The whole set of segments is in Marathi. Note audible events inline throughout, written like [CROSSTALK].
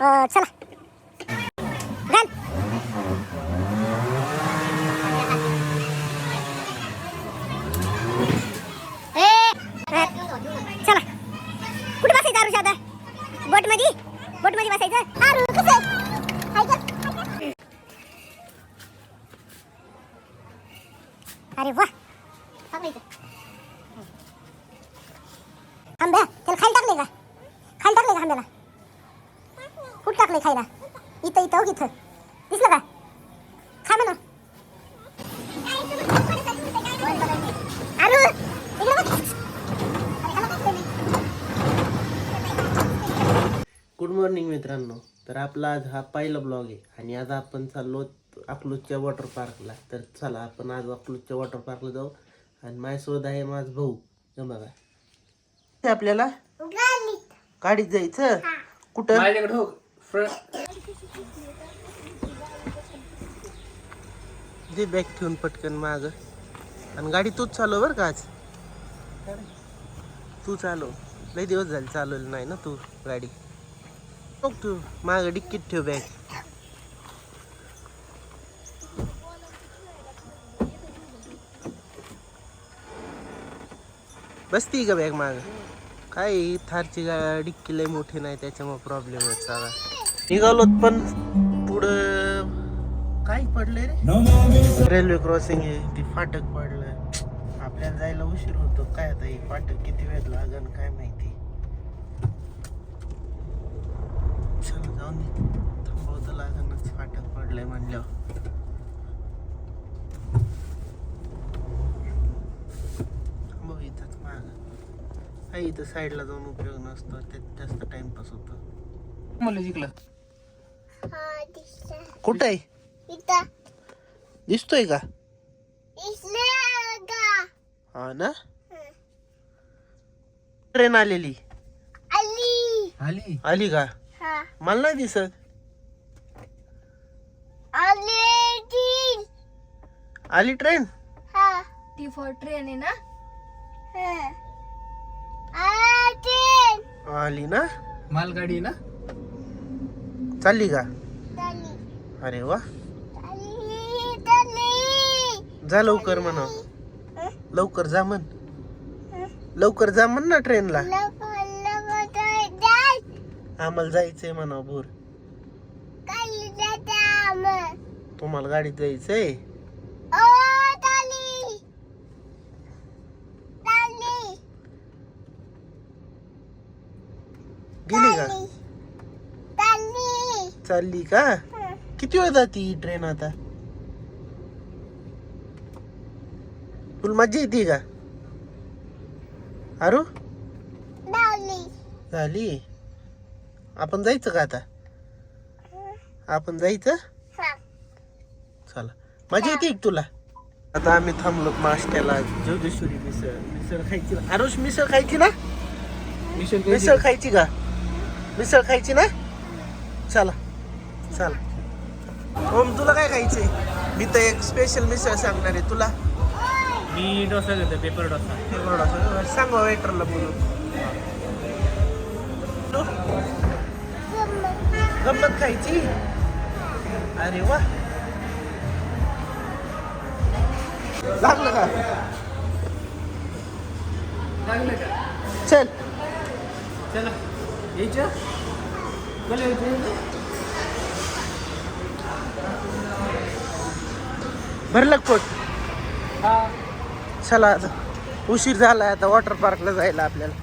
अं, चला घाल खायला. इथं इथं हो इथं. दिसलं का? खा म्हणा? गुड मॉर्निंग मित्रांनो. तर आपला आज हा पहिला ब्लॉग आहे आणि आज आपण चाललो अकलूजच्या वॉटर पार्कला तर चला आपण आज अकलूजच्या वॉटर पार्कला जाऊ आणि माझ्यासोबत आहे माझा भाऊ. हे बघा. ते आपल्याला. गाडीत जायचं? कुठं? माझ्याकडे हो. दे बॅग ठेवून पटकन माग. आणि गाडी तूच चालव बरं का आज. तू चालव. लई दिवस झाले चालवलं नाही ना तू गाडी. बघ तू माग डिक्कीत ठेव बॅग. बसती का बॅग माग. काय थारची गा- डिक्की लई मोठी नाही त्याच्यामुळे प्रॉब्लेम आहे सगळा निघालोत पण पुढं काय पडलंय रे. रेल्वे क्रॉसिंग आहे ती फाटक पडलंय आपल्याला जायला उशीर होतो. काय आता ही फाटक किती वेळ लागन काय माहिती. चला जाऊन थांबवतं लागनच फाटक पडलंय म्हणल्यावर. थांबव इथंच माग. आहे इथं साईडला जाऊन उपयोग नसतो. त्यात जास्त टाइमपास होतो. मला जिंकलं. कुठं आहे. दिसतोय का दिसलं का? हा ना ट्रेन आलेली आली. आली आली का हा. मला नाही दिसत आली ती. आली ट्रेन हा. टी फॉर ट्रेन आहे ना हा. आली. आली ना मालगाडी ना चालली का. अरे वा. जा लवकर म्हणा? लवकर जा म्हण? लवकर जा म्हण ना ट्रेनला. आम्हाला जायचंय म्हणा मग. तुम्हाला गाडीत जायचंय ओ, चालली. चालली. गेली का चालली. चालली. का. किती वेळ जाती ही ट्रेन आता? तुला मज्जा येते का? अरू. झाली. आपण जायचं का आता? आपण जायचं. चला. मजा येते तुला? आता आम्ही थांबलो नाश्त्याला. जोगेश्वरी मिसळ. मिसळ खायची ना? आरुष मिसळ खायची ना? मिशन मिसळ खायची का? मिसळ खायची ना? चला. चला. ओम तुला काय खायचंय? मी तर एक स्पेशल मिसळ सांगणार आहे तुला? मी डोसा घेतो पेपर डोसा. थोडासा सांग वेटरला बोलून. तू? गंमत खायची? अरे वा. लागलं का? लागलं का? चल. चला यायचं? मला यायचं भरलं पोट. हा. चला आता. उशीर झालाय आता वॉटर पार्कला जायला आपल्याला.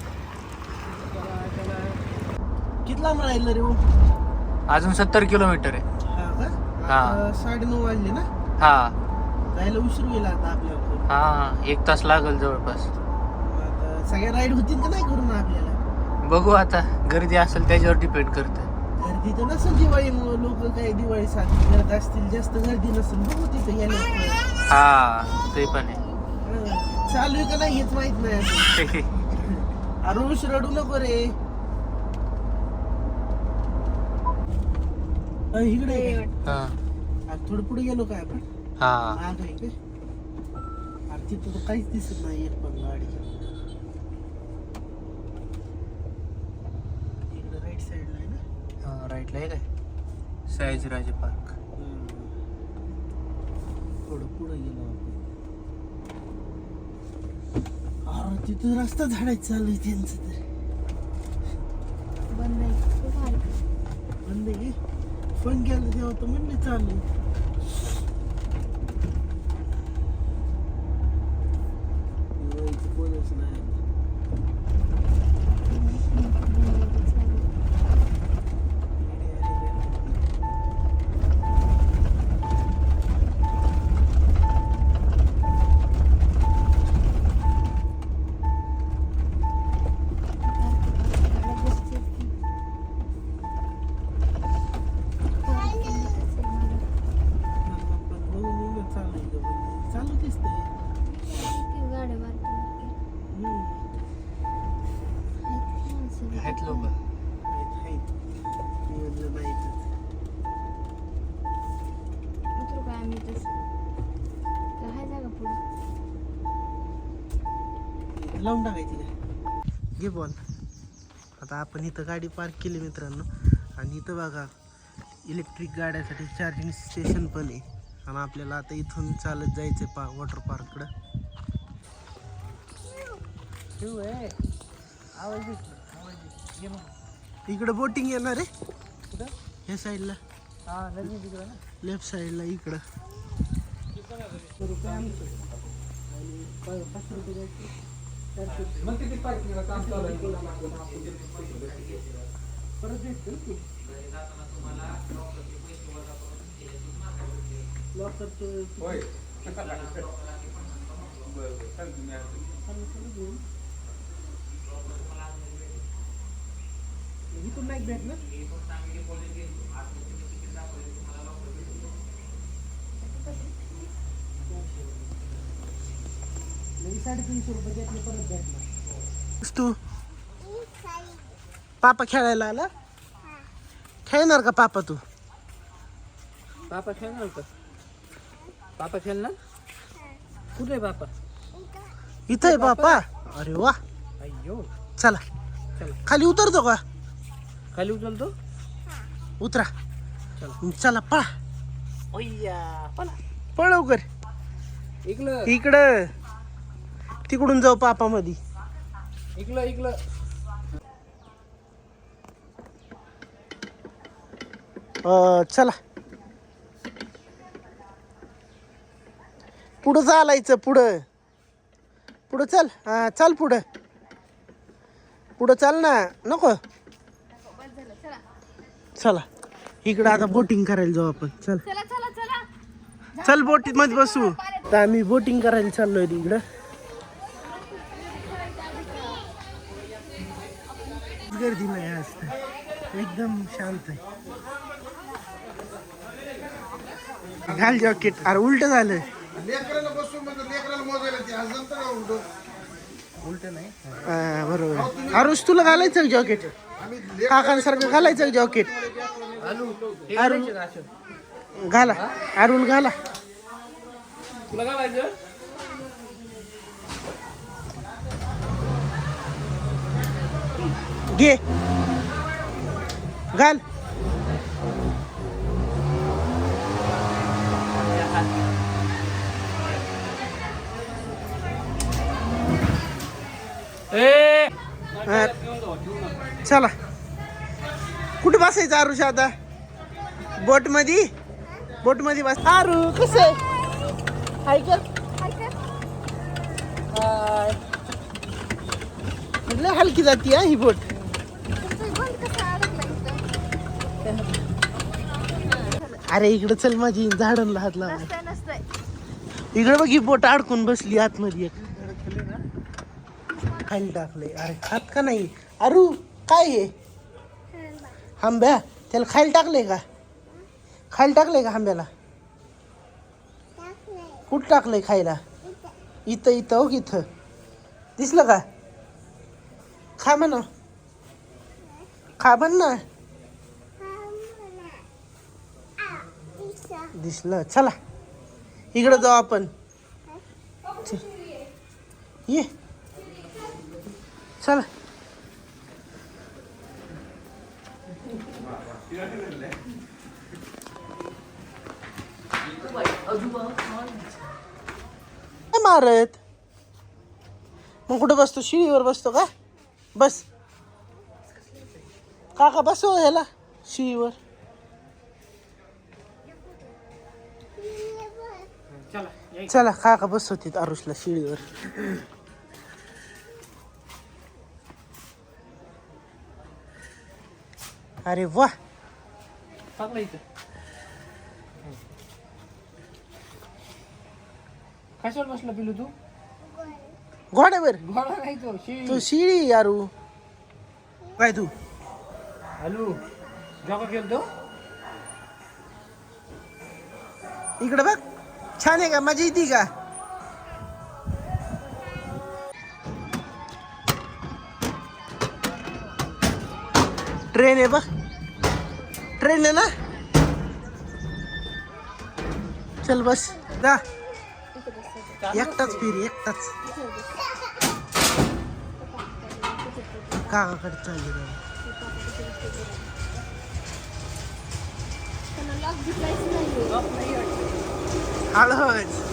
कितला राहिलं रे ओम? अजून सत्तर किलोमीटर आहे. हा? हा. आता साडेनऊ वाजले ना? हा. जायला उशीर होईल आता आपल्याला हा एक तास लागल जवळपास. आता सगळ्या राईड होतील का नाही करून आपल्याला? बघू आता. गर्दी असेल त्याच्यावर डिपेंड करतं. गर्दी तर नसेल दिवाळी लोक काय दिवाळी साजरी करत असतील जास्त गर्दी नसेल बघू तिथं यायला हा ते पण आहे. चालू आहे का नाही हेच माहीत नाही [LAUGHS] अरुष रडू नको रे. अ, इकडे आहे का? हा थोडं पुढे गेलो काय आपण? हा. माग आहे का? अरे तिथं तर काहीच दिसत नाही एक पण गाडी इकडे राईट साईडला आहे हा काय? सयाजीराजे पार्क. थोडं पुढे गेलो आपण. अरे तिथं रस्ता झाडायचं चालू आहे त्यांचं तर. बंद आहे. बंद आहे? पण गेलं तेव्हा तर म्हणले चालू आहेत लोक. लावून टाकायची का घे बॉल आता आपण इथं गाडी पार्क केली मित्रांनो. आणि इथं बघा इलेक्ट्रिक गाड्यासाठी चार्जिंग स्टेशन पण आहे. आणि आपल्याला आता इथून चालत जायचं पा वॉटर पार्ककडं इकडं बोटिंग येणार आहे. ह्या. साईडला लेफ्ट साईडला इकडं साडेतीनशे रुपये घेतले परत भेटणार. तू पापा खेळायला आला? खेळणार का पापा तू? पापा खेळणार का? पापा खेळणार? कुठे आहे पापा? इथं आहे पापा. अरे वा. अय्यो. चला. चला. खाली उतरतो का? खाली उचलतो उतरा. चला. चला पळा. अय्या पळा. लवकर. इकलं इकडं. तिकडून जाऊ पापा मधी इकलं इकलं अं, चला. पुढं चालायचं पुढं. पुढं चल. हा चल पुढं. पुढं चाल ना. नको. चला. इकडं आता बोटिंग करायला जाऊ आपण. चल. चला चला चला. चल बोटीत मध्ये बसू. तर आम्ही बोटिंग करायला चाललोय तिकडं गर्दी नाही आज तर. एकदम शांत आहे. घाल जॉकेट अरे उलट झालं. म्हणजे उलटं. हा, बरोबर अरुष तुला घालायचं जॉकेट काकांसारखं घालायचं जॉकेट अरुण घाला. अरुण घाला. तुला काय पाहिजे घे. घाल. ए. चला. कुठे बसायचं आरुष आता. बोटमध्ये बोटमध्ये बस आरू कसं आहे? म्हटलं हलकी जाती हा ही बोट. अरे इकडे चल माझी झाडांना हात लावा. इकडे बघ ही बोट अडकून बसली आतमध्ये एक. खाली टाकले अरे खात का नाही? अरू काय हे? आंब्या त्याला खायला टाकले का? खायला टाकले का आंब्याला? कुठं टाकलंय खायला? इथं इथं हो इथं. दिसलं का? खा म्हणा. खा म्हण ना. दिसलं. चला. इकडं जाऊ आपण. ये. चला काय मारत मग कुठं बसतो? शिळीवर बसतो का? बस. काका बसव ह्याला शिळीवर. चला काका बसव काका अरुषला आरुषला शिळीवर. अरे वा. कशावर बसला पिलू तू घोड्यावर घोडा नाही तो शिळी तू शिळी यारू काय तू हॅलो जॉगा गेलतो इकडे बघ छान आहे का मज़ा येते का ट्रेन आहे बघ ट्रेन आहे ना चल बस जा एकटाच फिर एकटाच. काकाकडे चालली. हळद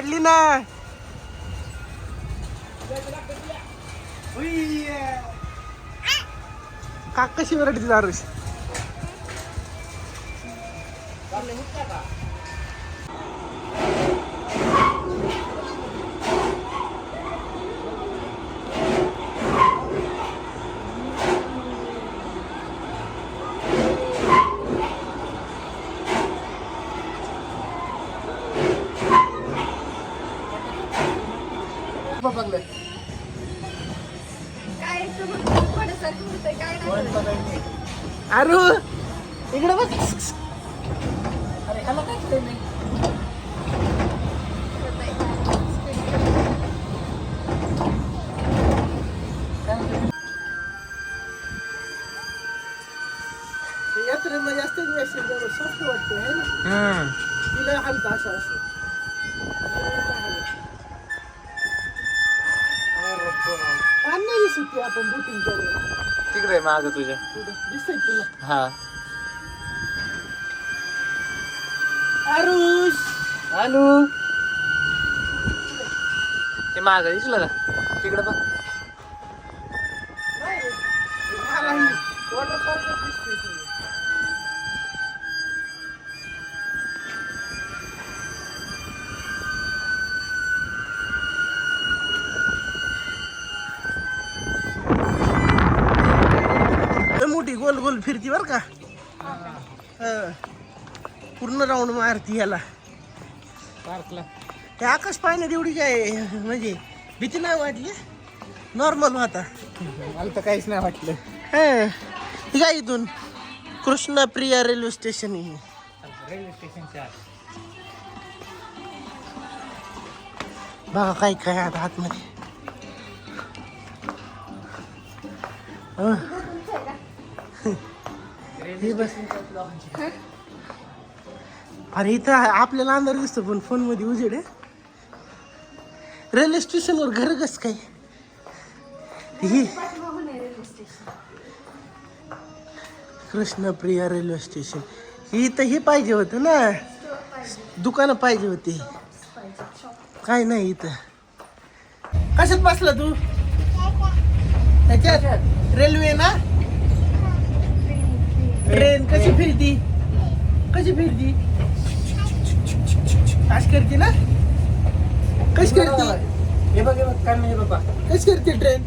काढली ना काक कशी वरडती दारूस बघलं माग तुझ्या. दिसतंय तुला? हा. आरुष! हॅलो ते माग दिसलं का? तिकडे बघ. वॉटर पार्क दिसतोय. फिरती बर का. पूर्ण राऊंड मारती याला पार्कला. ते आकाश पाहण्यात एवढी काय म्हणजे भीती नाही वाटली? नॉर्मल होता. मला तर काहीच नाही वाटलं. हं. काय इथून. कृष्णप्रिया रेल्वे स्टेशन आहे रेल्वे स्टेशनच्या बघा काय काय आता आतमध्ये. हं. बस. अरे इथं आपल्याला अंधार दिसतो पण फोनमध्ये उजेड रेल्वे स्टेशनवर घर कस काय? ही. कृष्णप्रिया रेल्वे स्टेशन ही इथं हे पाहिजे होतं ना. दुकानं पाहिजे होती. काय नाही इथं. कशात बसला तू? त्याच्यात. रेल्वे ना? ट्रेन कशी फिरती? कशी फिरती? अशी करते ना? कशी करते? हे बघ हे बघ काय म्हणजे बाबा कशी करते ट्रेन?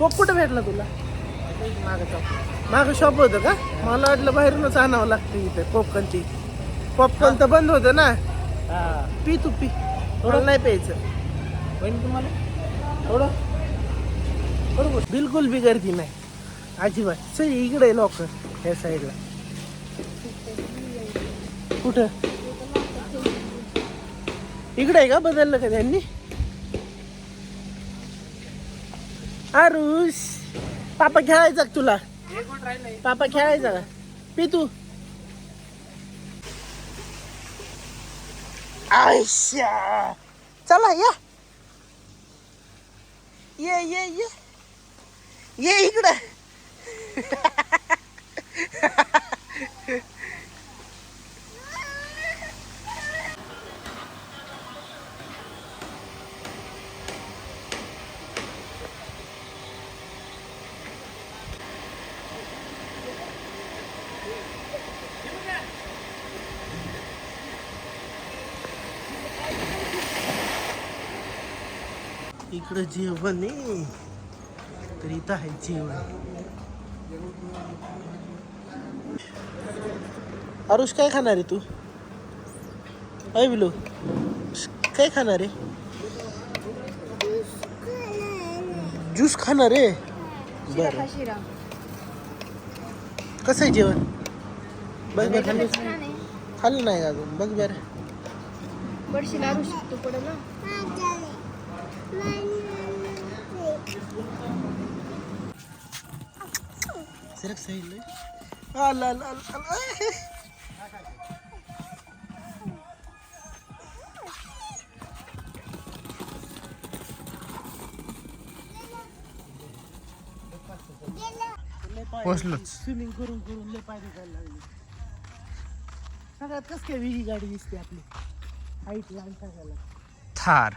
पॉप कुठं भेटला तुला? मागं शॉप होतं का? मला वाटलं बाहेरूनच आणावं लागतं इथे पॉपकॉर्नची पॉपकॉर्न तर बंद होतं ना? हा. पी तू पी. थोडं. नाही प्यायचं. होईल तुम्हाला? थोडं. बरोबर. बिलकुल बी गर्दी नाही. अजिबात. सर इकडे लोक या साईडला कुठं? इकडे आहे का? बदललं का त्यांनी? आरुष पापा खेळायचा तुला? पापा खेळायचा का? पी तू आयशा. चला या. ये ये ये. ये इकडं इकडं जेवण आहे तर इथं आहे जेवण आरुष काय खाणार आहे तू? अय बिलो काय खाणार आहे? ज्यूस खाणार आहे? बरं. कसं आहे जेवण? बघ बरं. खाल्लं नाही का अजून? बघ बरं. सरक साईडला आला आला आला. पोचलोच स्विमिंग करून करून लय पाय दुखायला लागले. सगळ्यात कस काय वेगळी गाडी दिसते आपली? हाईट टाकायला थार.